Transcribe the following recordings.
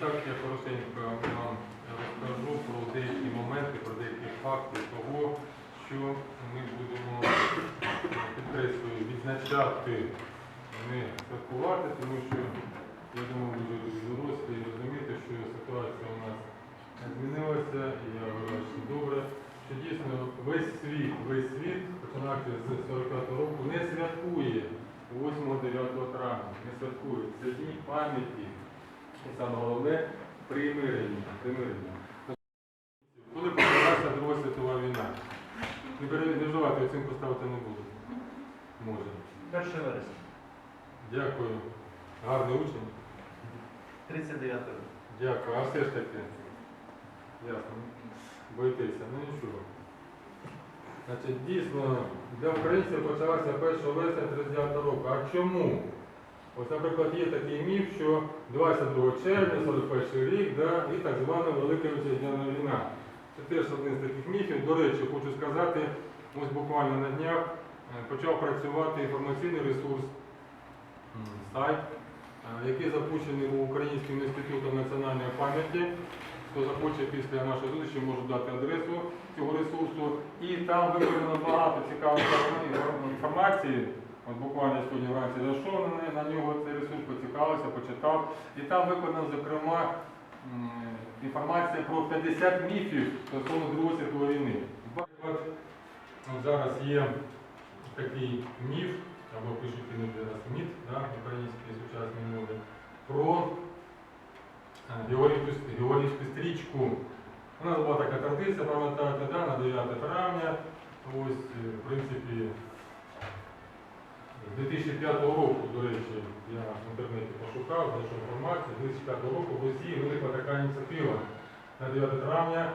так я коротенько вам розкажу про деякі моменти, про деякі факти того, що ми будемо підкреслюю, відзначати, не святкувати, тому що я думаю, ви дорослі і розумієте, що ситуація у нас змінилася, і я вважаю, що добре, що дійсно весь світ, весь світ, починаючи з 45 року, не святкує 8-9 травня, не святкує. Це дні пам'яті. І саме головне примирення. примирення. Коли почалася Друга світова війна? Не переживати, оцінку ставити не буду. Може. 1 вересня. Дякую. Гарний учень. 39 років. Дякую. А все ж таки. Ясно. Боїтеся, ну нічого. Значить, дійсно, для українців почалася 1 вересня 39 року. А чому? Ось, наприклад, є такий міф, що 22 червня, 41 рік, да, і так звана Велика Вітчизняна війна. Це теж один з таких міфів. До речі, хочу сказати, ось буквально на днях е, почав працювати інформаційний ресурс, сайт, е, який запущений у Українським інститутом національної пам'яті. Хто захоче після нашої зустрічі, може дати адресу цього ресурсу. І там викладено багато цікавої інформації. От буквально сьогодні вранці зайшов на, нього цей ресурс, поцікавився, почитав. І там викладено, зокрема, інформація про 50 міфів стосовно Другої світової війни. От зараз є такий міф, або пишуть іноді раз міт, да, українській сучасній мові, про е, Георгіївську стрічку. У нас була така традиція, пам'ятаєте, да, на 9 травня. Ось, е, в принципі, 2005 року, до речі, я в інтернеті пошукав, знайшов інформацію, з 2005 року в Росії виникла така ініціатива на 9 травня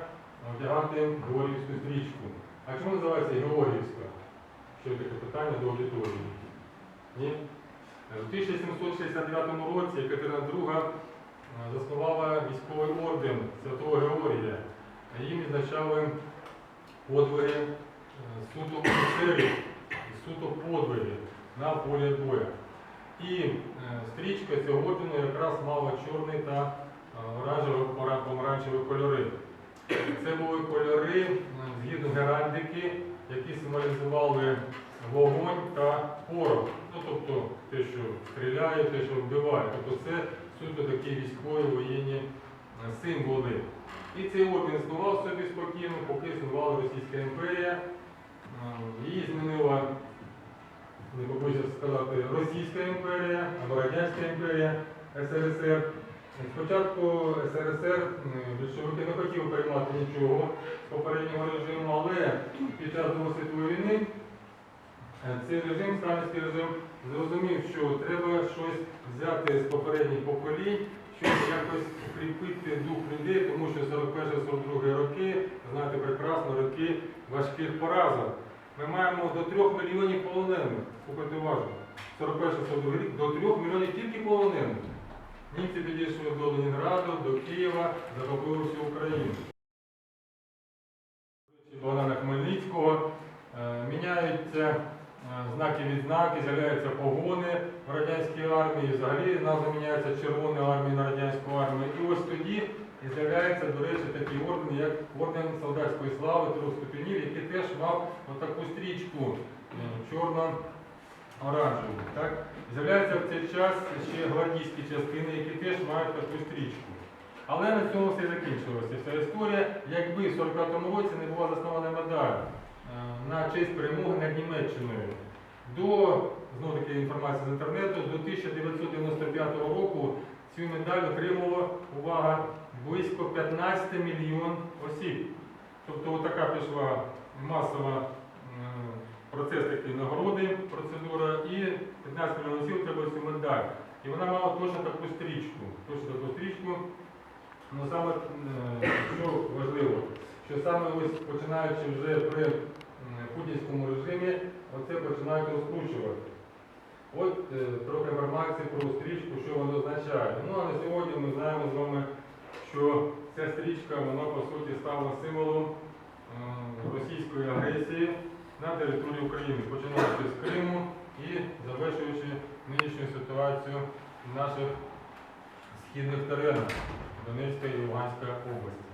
одягати Георгіївську стрічку. А чому називається Георгіївська? Ще таке питання до аудиторії. Ні? У 1769 році Катерина II е, заснувала військовий орден Святого Георгія. Їм відзначали подвиги е, суто офіцерів і суто подвиги на полі бою. І е, стрічка цього ордену якраз мала чорний та е, оранжевий кольори. Це були кольори е, згідно геральдики, які символізували вогонь та порох. Ну, тобто те, що стріляє, те, що вбиває. Тобто це суто такі військові воєнні символи. І цей орден існував собі спокійно, поки існувала Російська імперія. Її змінила, не побоюся сказати, Російська імперія або Радянська імперія СРСР. Спочатку СРСР більшовики не хотіли приймати нічого з попереднього режиму, але під час Другої світової війни е, цей режим, сталінський режим, зрозумів, що треба щось взяти з попередніх поколінь, щоб якось укріпити дух людей, тому що 41-42 роки, знаєте прекрасно, роки важких поразок. Ми маємо до 3 мільйонів полонених. Слухайте уважно. 41-42 рік до 3 мільйонів тільки полонених. Німці підійшли до Ленінграду, до Києва, захопили всю Україну. Богдана Хмельницького е, міняються е, знаки відзнаки, з'являються погони в радянській армії, взагалі назва міняється Червоної армії на радянську армію. І ось тоді і з'являється, до речі, такий орден, як орден солдатської слави трьох ступенів, який теж мав отаку стрічку е, чорно-оранжеву. З'являються в цей час ще гвардійські частини, які теж мають таку стрічку. Але на цьому все закінчилося. Вся історія, якби в 45-му році не була заснована медаль е, на честь перемоги над Німеччиною. До, знову таки інформація з інтернету, до 1995 року цю медаль отримало, увага, близько 15 мільйон осіб. Тобто така пішла масова е, процес такий нагороди, процедура, і 15 мільйонів осіб треба цю медаль. І вона мала точно таку стрічку. Точно таку стрічку. Ну саме е, що важливо, що саме ось починаючи вже при путінському режимі, оце починають розкручувати. От е, трохи інформації про стрічку, що воно означає. Ну а на сьогодні ми знаємо з вами, що ця стрічка вона по суті стала символом е, російської агресії на території України, починаючи з Криму і завершуючи нинішню ситуацію в наших східних теренах Донецька і Луганська області.